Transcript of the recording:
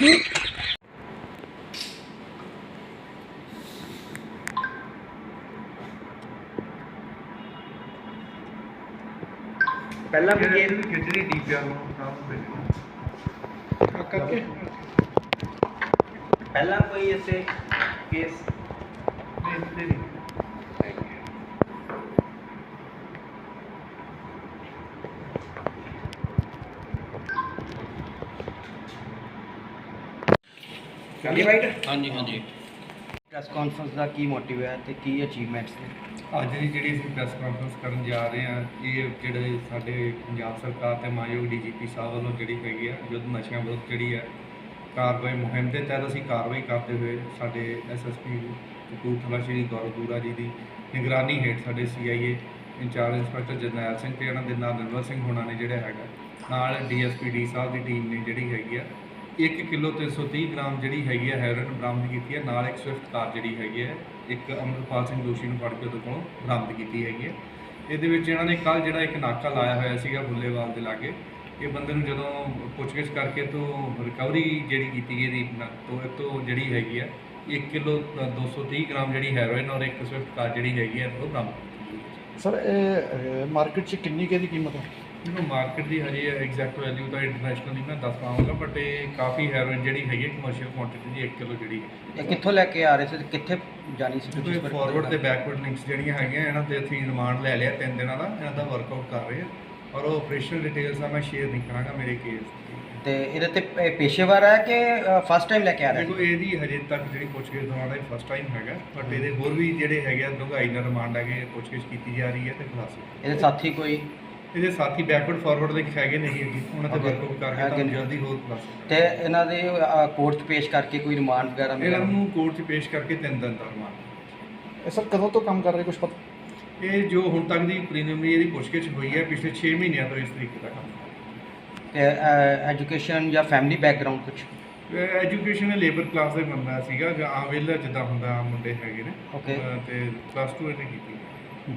Mm-hmm. ਪਹਿਲਾਂ ਵੀ ਇਹ case ਵੀ ਖਿਚੜੀ DPR ਨੂੰ ਕੰਮ ਭੇਜਿਆ ਕਰਕੇ ਪਹਿਲਾਂ ਕੋਈ ਐਸੇ ਕੇਸ ਨਹੀਂ ਇੱਥੇ ਨਹੀਂ। ਹਾਂਜੀ ਰਾਈਟ ਹਾਂਜੀ ਹਾਂਜੀ। ਪ੍ਰੈਸ ਕਾਨਫਰੰਸ ਦਾ ਕੀ ਮੋਟਿਵ ਹੈ ਤੇ ਕੀ ਅਚੀਵਮੈਂਟਸ ਨੇ? ਅੱਜ ਦੀ ਜਿਹੜੀ ਅਸੀਂ ਪ੍ਰੈਸ ਕਾਨਫਰੰਸ ਕਰਨ ਜਾ ਰਹੇ ਹਾਂ, ਇਹ ਜਿਹੜੇ ਸਾਡੇ ਪੰਜਾਬ ਸਰਕਾਰ ਤੇ ਮਾਨਯੋਗ ਡੀਜੀਪੀ ਸਾਹਿਬ ਵੱਲੋਂ ਜਿਹੜੀ ਹੈਗੀ ਆ ਯੁੱਧ ਨਸ਼ਿਆਂ ਵਿਰੁੱਧ ਜਿਹੜੀ ਹੈ, ਕਾਰਵਾਈ ਮੁਹਿੰਮ ਦੇ ਤਹਿਤ ਅਸੀਂ ਕਾਰਵਾਈ ਕਰਦੇ ਹੋਏ ਸਾਡੇ ਐਸਐਸਪੀ ਕਪੂਰਥਲਾ ਸ਼੍ਰੀ ਗੌਰਵ ਜੀ ਦੀ ਨਿਗਰਾਨੀ ਹੇਠ ਸਾਡੇ CIA incharge inspector Jarnail Singh ਤੇ ਇਹਨਾਂ ਦੇ ਨਾਲ ਨਿਰਮਲ ਸਿੰਘ ਹੋਣਾ ਨੇ ਜਿਹੜਾ ਹੈਗਾ, ਨਾਲ ਡੀਐਸਪੀ ਡੀ ਸਾਹਿਬ ਦੀ ਟੀਮ ਨੇ ਜਿਹੜੀ ਹੈਗੀ ਆ 1 ਕਿਲੋ 330 ਗ੍ਰਾਮ ਜਿਹੜੀ ਹੈਗੀ ਹੈ ਹੈਰੋਇਨ ਬਰਾਮਦ ਕੀਤੀ ਹੈ। ਨਾਲ ਇੱਕ ਸਵਿਫਟ ਕਾਰ ਜਿਹੜੀ ਹੈਗੀ ਹੈ, ਇੱਕ ਅਮਰਪਾਲ ਸਿੰਘ ਦੋਸ਼ੀ ਨੂੰ ਫੜ ਕੇ ਉਹਦੇ ਕੋਲੋਂ ਬਰਾਮਦ ਕੀਤੀ ਹੈਗੀ ਹੈ। ਇਹਦੇ ਵਿੱਚ ਇਹਨਾਂ ਨੇ ਕੱਲ ਜਿਹੜਾ ਇੱਕ ਨਾਕਾ ਲਾਇਆ ਹੋਇਆ ਸੀਗਾ ਬੁੱਲੇਵਾਲ ਦੇ ਲਾਗੇ। ਇਹ ਬੰਦੇ ਨੂੰ ਜਦੋਂ ਪੁੱਛਗਿੱਛ ਕਰਕੇ ਤੋਂ ਰਿਕਵਰੀ ਜਿਹੜੀ ਕੀਤੀ ਗਈ ਦੀ ਤੋਂ ਇਹ ਤੋਂ ਜਿਹੜੀ ਹੈਗੀ ਹੈ 1 ਕਿਲੋ 230 ਗ੍ਰਾਮ ਜਿਹੜੀ ਹੈਰੋਇਨ ਔਰ ਇੱਕ ਸਵਿਫਟ ਕਾਰ ਜਿਹੜੀ ਹੈਗੀ ਹੈ ਉਹ ਬਰਾਮਦ ਕੀਤੀ ਸਰ, ਇਹ ਮਾਰਕੀਟ 'ਚ ਕਿੰਨੀ ਕੁ ਦੀ ਕੀਮਤ ਹੈ? ਮੈਨੂੰ ਮਾਰਕੀਟ ਦੀ ਹਜੇ ਐਗਜ਼ੈਕਟ ਵੈਲਿਊ ਤਾਂ ਇੰਟਰਨੈਸ਼ਨਲ ਨਹੀਂ ਮੈਂ ਦੱਸ ਪਾਵਾਂਗਾ ਬਟ ਇਹ ਕਾਫੀ ਹੈਰੋਇਨ ਜਿਹੜੀ ਹੈਗੀ ਕਮਰਸ਼ੀਅਲ ਕੁਆਂਟੀਟੀ ਦੀ 1 ਕਿਲੋ ਜਿਹੜੀ ਹੈ। ਇਹ ਕਿੱਥੋਂ ਲੈ ਕੇ ਆ ਰਹੇ ਸੀ ਤੇ ਕਿੱਥੇ ਜਾਣੀ ਸੀ ਕਿਉਂਕਿ ਫਾਰਵਰਡ ਤੇ ਬੈਕਵਰਡ ਲਿੰਕਸ ਜਿਹੜੀਆਂ ਹੈਗੀਆਂ ਇਹਨਾਂ ਤੇ ਅਸੀਂ ਰਿਮਾਂਡ ਲੈ ਲਿਆ ਤਿੰਨ ਦਿਨਾਂ ਦਾ ਇਹਨਾਂ ਦਾ ਵਰਕਆਊਟ ਕਰ ਰਹੇ ਹਾਂ ਔਰ ਉਹ ਆਪਰੇਸ਼ਨਲ ਡਿਟੇਲਸ ਆ ਮੈਂ ਸ਼ੇਅਰ ਨਹੀਂ ਕਰਾਂਗਾ ਮੇਰੇ ਕੇਸ ਤੇ ਇਹਦੇ ਤੇ ਪੇਸ਼ੇਵਰ ਹੈ ਕਿ ਫਸਟ ਟਾਈਮ ਲੈ ਕੇ ਆ ਰਹੇ? ਦੇਖੋ ਇਹਦੀ ਹਜੇ ਤੱਕ ਜਿਹੜੀ ਪੁੱਛਗਿੱਛ ਦੌਰਾਨ ਇਹ ਫਸਟ ਟਾਈਮ ਹੈਗਾ ਬਟ ਇਹਦੇ ਹੋਰ ਵੀ ਜਿਹੜੇ ਹੈਗੇ ਆ ਡੂੰਘਾਈ ਨਾਲ ਰਿਮਾਂਡ ਹੈਗੇ ਪੁੱਛਗਿੱਛ ਕੀਤੀ ਜਾ ਰਹੀ ਹੈ ਤੇ ਖੁਲਾਸੇ। ਇਹਦੇ ਸਾਥੀ ਕੋਈ? ਇਹਦੇ ਸਾਥੀ ਬੈਕਵਰਡ ਫਾਰਵਰਡ ਲਿੰਕ ਹੈਗੇ ਨਹੀਂ ਹੈਗੇ ਉਹਨਾਂ ਤੇ Okay. ਵਰਕਆਊਟ ਕਰਕੇ ਹੈਗੇ ਤਾਂ ਨੇ। ਜਲਦੀ ਹੋਰ ਖੁਲਾਸੇ ਤੇ ਇਹਨਾਂ ਦੇ ਕੋਰਟ 'ਚ ਪੇਸ਼ ਕਰਕੇ ਕੋਈ ਰਿਮਾਂਡ ਵਗੈਰਾ ਇਹਨਾਂ ਮਿਲਿਆ ਨੂੰ ਕੋਰਟ 'ਚ ਪੇਸ਼ ਕਰਕੇ ਤਿੰਨ ਦਿਨ ਦਾ ਰਿਮਾਂਡ ਇਹ ਸਰ ਕਦੋਂ ਤੋਂ ਕੰਮ ਕਰ ਰਹੇ ਕੁਝ ਪਤਾ? ਇਹ ਜੋ ਹੁਣ ਤੱਕ ਦੀ ਪ੍ਰੀਲਿਮਿਨਰੀ ਇਹਦੀ ਪੁੱਛਗਿੱਛ ਹੋਈ ਹੈ ਪਿਛਲੇ 6 ਮਹੀਨਿਆਂ ਤੋਂ ਇਸ ਤਰੀਕੇ ਦਾ ਕੰਮ। ਤੇ ਐਜੂਕੇਸ਼ਨ ਜਾਂ ਫੈਮਿਲੀ ਬੈਕਗ੍ਰਾਉਂਡ ਕੁਝ ਐਜੂਕੇਸ਼ਨ ਲੇਬਰ ਕਲਾਸ ਦਾ ਬੰਦਾ ਸੀਗਾ ਜਾਂ ਆ ਵੇਲਾ ਜਿੱਦਾਂ ਹੁੰਦਾ ਆਮ ਮੁੰਡੇ ਹੈਗੇ ਨੇ। Okay. ਅਹ ਤੇ ਪਲੱਸ 2 ਇਹਨੇ ਕੀਤੀ। ਹੈ।